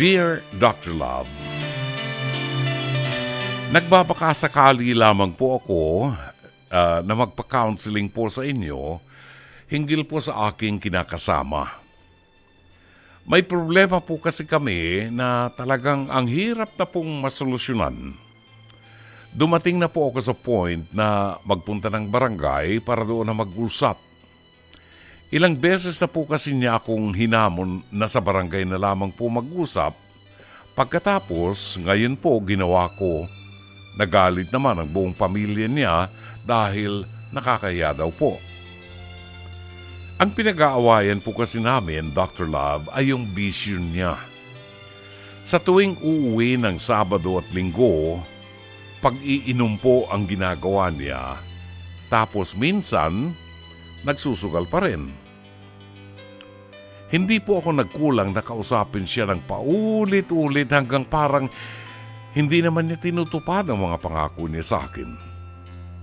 Dear Dr. Love, Nagbabakasakali lamang po ako ah, na magpa-counseling po sa inyo hinggil po sa aking kinakasama. May problema po kasi kami na talagang ang hirap na pong masolusyonan. Dumating na po ako sa point na magpunta ng barangay para doon na mag-usap. Ilang beses na po kasi niya akong hinamon na sa barangay na lamang po mag-usap. Pagkatapos, ngayon po ginawa ko Nagalit naman ang buong pamilya niya dahil nakakaya daw po. Ang pinag-aawayan po kasi namin, Dr. Love, ay yung bisyo niya. Sa tuwing uuwi ng Sabado at Linggo, pag-iinom po ang ginagawa niya, tapos minsan, nagsusugal pa rin. Hindi po ako nagkulang na kausapin siya ng paulit-ulit hanggang parang hindi naman niya tinutupad ang mga pangako niya sa akin.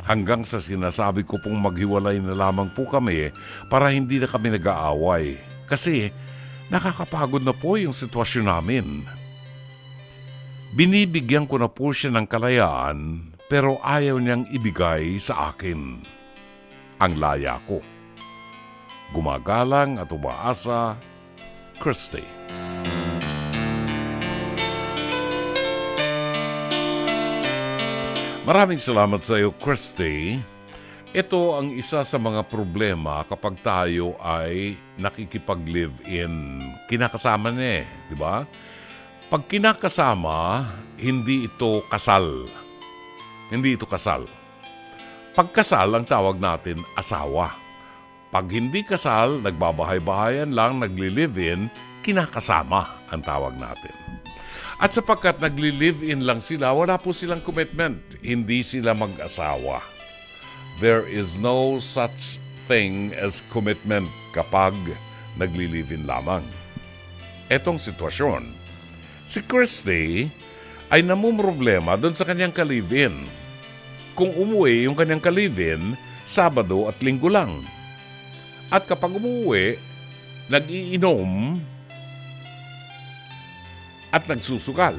Hanggang sa sinasabi ko pong maghiwalay na lamang po kami para hindi na kami nag-aaway. Kasi nakakapagod na po yung sitwasyon namin. Binibigyan ko na po siya ng kalayaan pero ayaw niyang ibigay sa akin ang laya ko. Gumagalang at umaasa, Christy. Maraming salamat sa iyo, Christy. Ito ang isa sa mga problema kapag tayo ay nakikipag-live-in. Kinakasama niya eh, di ba? Pag kinakasama, hindi ito kasal. Hindi ito kasal. Pag kasal, ang tawag natin asawa. Pag hindi kasal, nagbabahay-bahayan lang, nagli-live-in, kinakasama ang tawag natin. At sapagkat nagli-live-in lang sila, wala po silang commitment. Hindi sila mag-asawa. There is no such thing as commitment kapag nagli-live-in lamang. Etong sitwasyon, si Christy ay namumroblema doon sa kanyang kalivin. Kung umuwi yung kanyang kalivin, Sabado at Linggo lang. At kapag umuwi, nag-iinom at nagsusugal.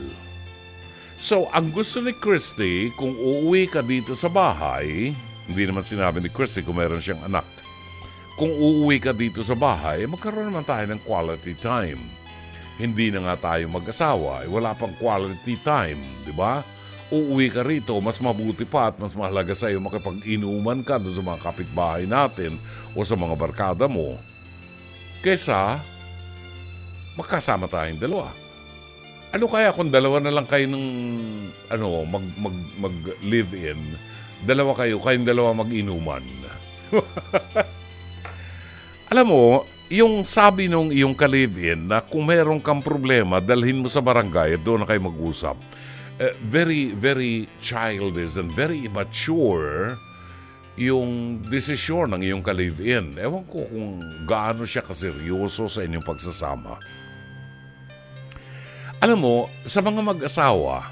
So, ang gusto ni Christy, kung uuwi ka dito sa bahay, hindi naman sinabi ni Christy kung meron siyang anak, kung uuwi ka dito sa bahay, magkaroon naman tayo ng quality time. Hindi na nga tayo mag-asawa, eh, wala pang quality time, di ba? Uuwi ka rito, mas mabuti pa at mas mahalaga sa iyo makipag-inuman ka doon sa mga kapitbahay natin o sa mga barkada mo kesa magkasama tayong dalawa. Ano kaya kung dalawa na lang kayo ng ano, mag, mag, mag live in, dalawa kayo, kayong dalawa mag-inuman. Alam mo, yung sabi nung iyong ka-live-in na kung meron kang problema, dalhin mo sa barangay at doon na kayo mag-usap. Eh, very, very childish and very immature yung desisyon ng iyong ka-live-in. Ewan ko kung gaano siya kaseryoso sa inyong pagsasama. Alam mo, sa mga mag-asawa,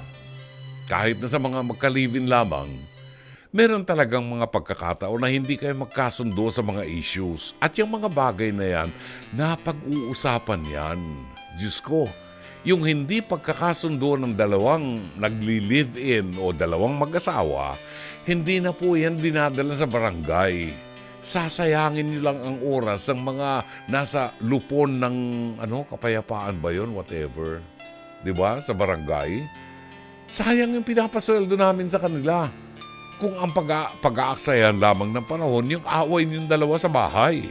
kahit na sa mga magka-live-in lamang, meron talagang mga pagkakataon na hindi kayo magkasundo sa mga issues. At yung mga bagay na yan, napag-uusapan yan. Diyos ko, yung hindi pagkakasundo ng dalawang nagli-live-in o dalawang mag-asawa, hindi na po yan dinadala sa barangay. Sasayangin niyo lang ang oras ng mga nasa lupon ng ano, kapayapaan ba yon whatever. 'Di ba? Sa barangay. Sayang yung pinapasweldo namin sa kanila. Kung ang pag- pag-aaksayan lamang ng panahon, yung away niyong dalawa sa bahay.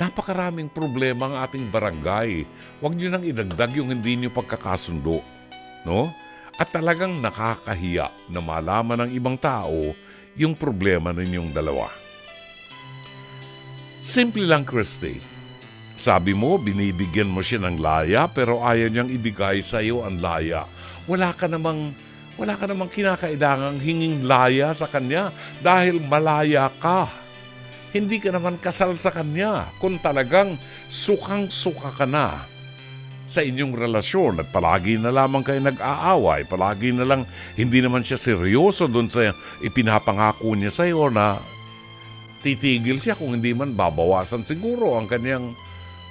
Napakaraming problema ang ating barangay. Huwag niyo nang idagdag yung hindi niyo pagkakasundo. No? At talagang nakakahiya na malaman ng ibang tao yung problema ninyong dalawa. Simple lang, Christy. Sabi mo, binibigyan mo siya ng laya pero ayaw niyang ibigay sa iyo ang laya. Wala ka namang wala ka namang kinakailangang hinging laya sa kanya dahil malaya ka. Hindi ka naman kasal sa kanya kung talagang sukang-suka ka na sa inyong relasyon at palagi na lamang kayo nag-aaway, palagi na lang hindi naman siya seryoso doon sa ipinapangako niya sa iyo na titigil siya kung hindi man babawasan siguro ang kanyang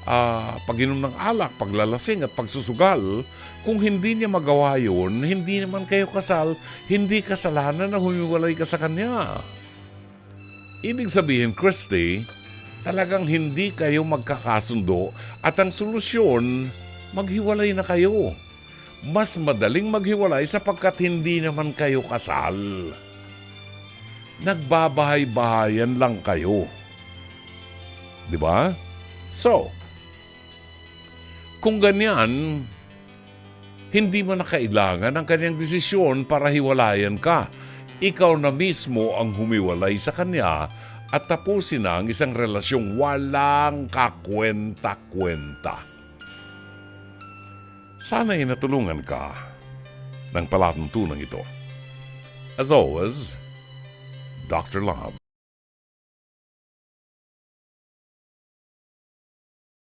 ah, pag-inom ng alak, paglalasing at pagsusugal, kung hindi niya magawa yun, hindi naman kayo kasal, hindi kasalanan na humiwalay ka sa kanya. Ibig sabihin, Christy, talagang hindi kayo magkakasundo at ang solusyon, maghiwalay na kayo. Mas madaling maghiwalay sapagkat hindi naman kayo kasal. Nagbabahay-bahayan lang kayo. Di ba? So, kung ganyan, hindi mo na kailangan ang kanyang desisyon para hiwalayan ka. Ikaw na mismo ang humiwalay sa kanya at tapusin na ang isang relasyong walang kakwenta-kwenta. Sana'y natulungan ka ng palatuntunan ito. As always, Dr. Love.